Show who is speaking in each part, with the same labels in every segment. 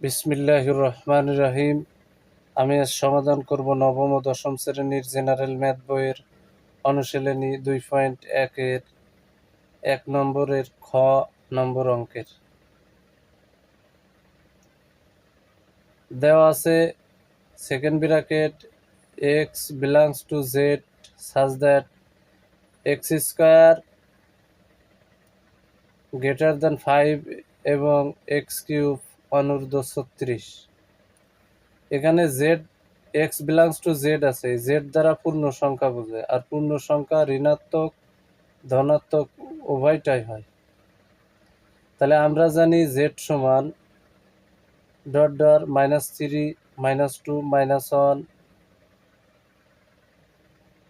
Speaker 1: বিসমিল্লাহির রহমান রাহিম। আমি আজ সমাধান করব নবম ও দশম শ্রেণির জেনারেল ম্যাথ বইয়ের অনুশীলনী দুই পয়েন্ট একের, এক নম্বরের খ নম্বর অঙ্কের। দেওয়া আছে second bracket X belongs to Z such that X square greater than five এবং এক্স কিউব অনূর্ধ্ব ছত্রিশ। এখানে Z X belongs to Z আছে। জেড দ্বারা পূর্ণ সংখ্যা বোঝায়। আর পূর্ণ সংখ্যা ঋণাত্মক, ধনাত্মক, উভয়টাই হয়। তাহলে আমরা জানি জেড সমান dot dot minus three minus two minus one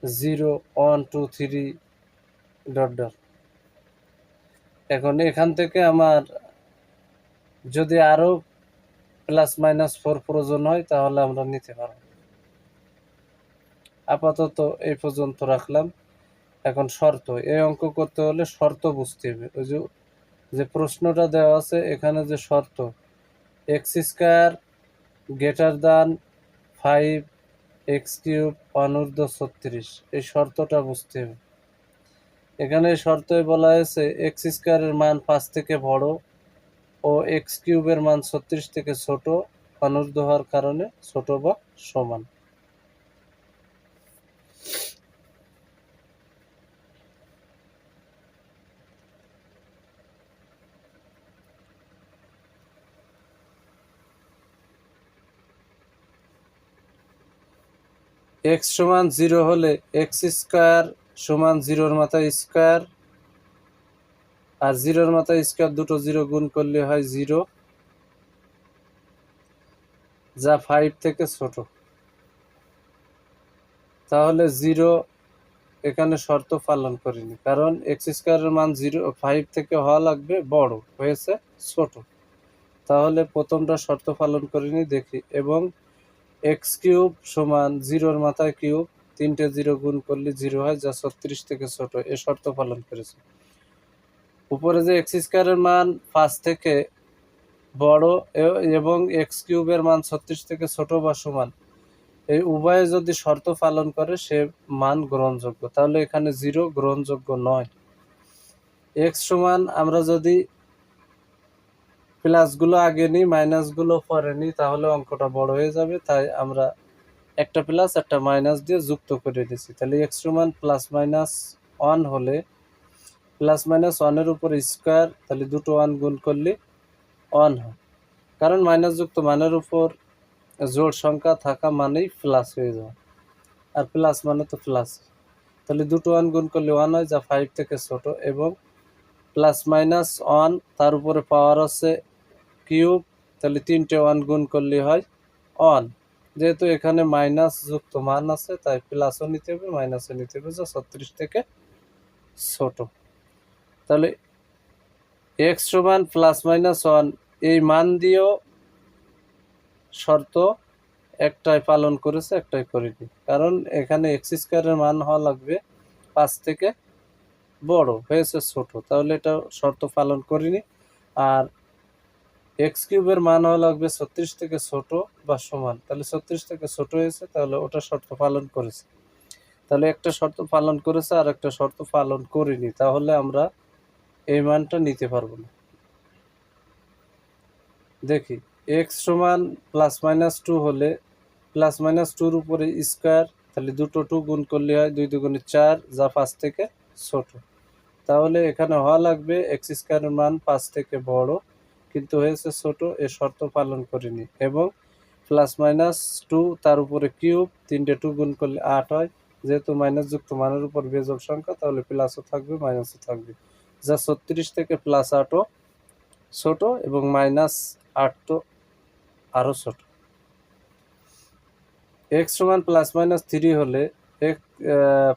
Speaker 1: zero one two three dot dot এখন এখান থেকে আমার যদি আরও প্লাস মাইনাস ফোর প্রয়োজন হয়, তাহলে আমরা নিতে পারব। আপাতত এই পর্যন্ত রাখলাম। এখন শর্ত, এই অঙ্ক করতে হলে শর্ত বুঝতে হবে। ওই যে যে প্রশ্নটা দেওয়া আছে, এখানে যে শর্ত X square greater than five X cube অনূর্ধ্ব ছত্রিশ, এই শর্তটা বুঝতে হবে। এখানে শর্তে বলা হয়েছে এক্স স্কোয়ারের মান পাঁচ থেকে বড় ও এক্স কিউবের মান ছত্রিশ থেকে ছোট অনূর্ধ্ব হওয়ার কারণে ছোট বা সমান। এক্স সমান জিরো হলে এক্স স্কোয়ার সমান জিরোর মাথায় স্কোয়ার আর জিরোর মাথায় স্কোয়ার দুটো জিরো গুণ করলে হয় জিরো, যা ফাইভ থেকে ছোট। তাহলে জিরো এখানে শর্ত পালন করিনি, কারণ এক্স স্কোয়ারের মান জিরো ফাইভ থেকে হওয়া লাগবে বড়, হয়েছে ছোট। তাহলে প্রথমটা শর্ত পালন করিনি, দেখি। এবং এক্স কিউব সমান জিরোর মাথায় কিউব তিনটে জিরো গুণ করলে জিরো হয়, যা ছত্রিশ থেকে ছোট, এ শর্ত পালন করেছে। উপরে যে এক্স স্কোয়ারের মান পাঁচ থেকে বড় এবং এক্স কিউবের মান ছত্রিশ থেকে ছোট বা সমান, এই উভয়ে যদি শর্ত পালন করে, সে মান গ্রহণযোগ্য। তাহলে এখানে জিরো গ্রহণযোগ্য নয়। এক্স সমান আমরা যদি প্লাসগুলো আগে নিই মাইনাসগুলো পরে নিই, তাহলে অঙ্কটা বড় হয়ে যাবে। তাই আমরা একটা প্লাস একটা মাইনাস দিয়ে যুক্ত করে দিচ্ছি তাহলে এক্স সমান প্লাস মাইনাস ওয়ান হলে প্লাস মাইনাস ওয়ানের উপর স্কোয়ার, তাহলে দুটো ওয়ান গুণ করলে ওয়ান হয়। কারণ মাইনাস যুক্ত মানের উপর জোড় সংখ্যা থাকা মানেই প্লাস হয়ে যাওয়া আর প্লাস মানে তো প্লাস। তাহলে দুটো ওয়ান গুণ করলে ওয়ান হয়, যা ফাইভ থেকে ছোট। এবং প্লাস মাইনাস ওয়ান, তার উপরে পাওয়ার আছে কিউব তাহলে তিনটে ওয়ান গুণ করলে হয় ওয়ান। যেহেতু এখানে মাইনাস যুক্ত মান আছে, তাই প্লাসও নিতে হবে, মাইনাসও নিতে হবে, যা ছত্রিশ থেকে ছোট। তাহলে এক্স সমান প্লাস মাইনাস ওয়ান এই মান দিয়েও শর্ত একটাই পালন করেছে, একটাই করেনি। কারণ এখানে এক্স স্কোয়ারের মান হওয়া লাগবে পাঁচ থেকে বড়, হয়েছে ছোট। তাহলে এটা শর্ত পালন করিনি। আর এক্স কিউবের মান হওয়া লাগবে ছত্রিশ থেকে ছোট বা সমান। তাহলে ছত্রিশ থেকে ছোট হয়েছে, তাহলে ওটা শর্ত পালন করেছে। তাহলে একটা শর্ত পালন করেছে আর একটা শর্ত পালন করিনি। তাহলে আমরা এই মানটা নিতে পারব না। দেখি এক্স সমান প্লাস মাইনাস টু হলে প্লাস মাইনাস টুর উপরে স্কোয়ার তাহলে দুটো টু গুণ করলে হয় দুই দুগুণে চার, যা পাঁচ থেকে ছোট। তাহলে এখানে হওয়া লাগবে এক্স স্কোয়ারের মান পাঁচ থেকে বড়, কিন্তু হয়েছে ছোট, এ শর্ত পালন করিনি। এবং প্লাস মাইনাস টু তার উপরে কিউব তিনটে টু গুণ করলে আট হয়। যেহেতু মাইনাস যুক্ত মানের উপর বেজোড় সংখ্যা, তাহলে প্লাসও থাকবে মাইনাসও থাকবে। যা ছত্রিশ থেকে প্লাস আটও ছোট এবং মাইনাস আট তো আরও ছোট। এক্স সমান প্লাস মাইনাস থ্রি হলে এক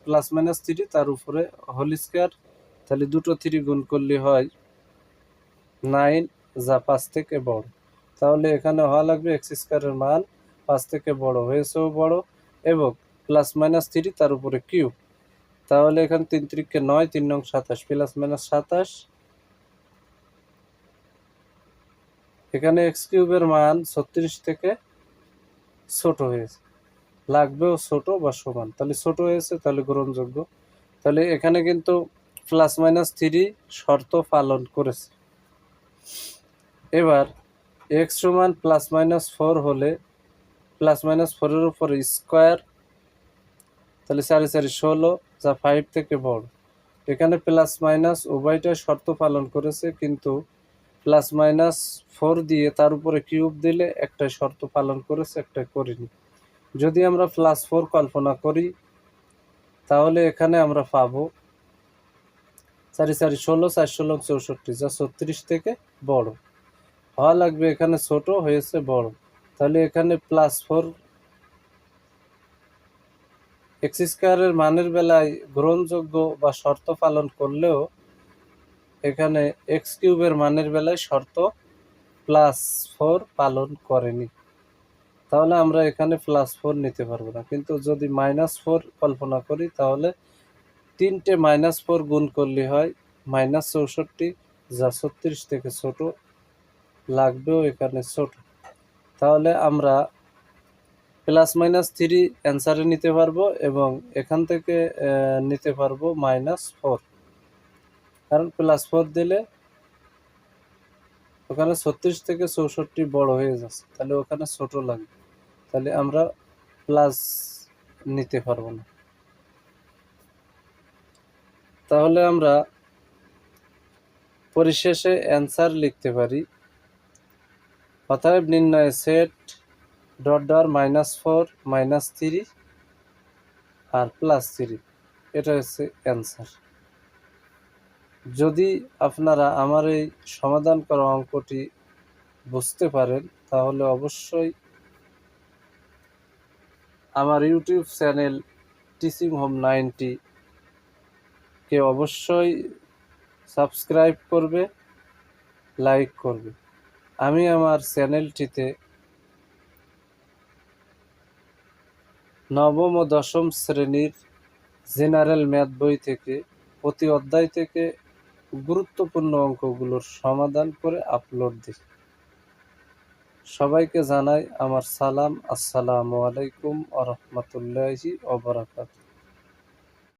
Speaker 1: প্লাস মাইনাস থ্রি তার উপরে হোল স্কোয়ার তাহলে দুটো থ্রি গুণ করলে হয় নাইন যা পাঁচ থেকে বড়। তাহলে এখানে হওয়া লাগবে এক্স স্কোয়ারের মান পাঁচ থেকে বড় হয়েছেও বড় এবং প্লাস মাইনাস থ্রি তার উপরে কিউব তাহলে এখানে তিন তিরিখকে নয়, তিন নং সাতাশ প্লাস মাইনাস সাতাশ। এখানে এক্স কিউবের মান ছত্রিশ থেকে ছোট হয়েছে। লাগবেও ছোট বা সমান। তাহলে ছোট হয়েছে, তাহলে গ্রহণযোগ্য। তাহলে এখানে কিন্তু প্লাস মাইনাস থ্রি শর্ত পালন করেছে। এবার এক্স সমান প্লাস মাইনাস ফোর হলে প্লাস মাইনাস ফোরের উপর স্কোয়ার তাহলে চারি চারি ষোলো যা ফাইভ থেকে বড়। এখানে প্লাস মাইনাস উভয়টা শর্ত পালন করেছে, কিন্তু প্লাস মাইনাস ফোর দিয়ে তার উপরে কিউব দিলে একটা শর্ত পালন করেছে একটা করিনি। যদি আমরা প্লাস ফোর কল্পনা করি, তাহলে এখানে আমরা পাবো চারি চারি ষোলো, চার ষোলো, চৌষট্টি, যা ছত্রিশ থেকে বড়। হওয়া লাগবে এখানে ছোট হয়েছে বড়। তাহলে এখানে প্লাস ফোর এক্স স্কোয়ারের মানের বেলায় গ্রহণযোগ্য বা শর্ত পালন করলেও এখানে এক্স কিউবের মানের বেলায় শর্ত প্লাস ফোর পালন করেনি। তাহলে আমরা এখানে প্লাস ফোর নিতে পারব না। কিন্তু যদি মাইনাস ফোর কল্পনা করি, তাহলে তিনটে মাইনাস ফোর গুণ করলে হয় মাইনাস চৌষট্টি, যা ছত্রিশ থেকে ছোট, লাগবেও এখানে ছোট। তাহলে আমরা প্লাস মাইনাস থ্রি অ্যান্সারে নিতে পারব এবং এখান থেকে নিতে পারব মাইনাস ফোর। কারণ প্লাস ফোর দিলে ওখানে ছত্রিশ থেকে চৌষট্টি বড় হয়ে যাচ্ছে, তাহলে ওখানে ছোট লাগবে। তাহলে আমরা প্লাস নিতে পারব না। তাহলে আমরা পরিশেষে অ্যান্সার লিখতে পারি। অতএব নির্ণয় set dot dot minus four minus three আর প্লাস থ্রি এটা হচ্ছে অ্যান্সার যদি আপনারা আমার এই সমাধান করা অঙ্কটি বুঝতে পারেন, তাহলে অবশ্যই আমার YouTube channel teaching home ninety কে অবশ্যই সাবস্ক্রাইব করবে, লাইক করবে। আমি আমার চ্যানেলটিতে নবম ও দশম শ্রেণির জেনারেল ম্যাথ বই থেকে প্রতি অধ্যায় থেকে গুরুত্বপূর্ণ অঙ্কগুলোর সমাধান করে আপলোড দিই। সবাইকে জানাই আমার সালাম। আসসালামু আলাইকুম আ রহমতুল্লাহি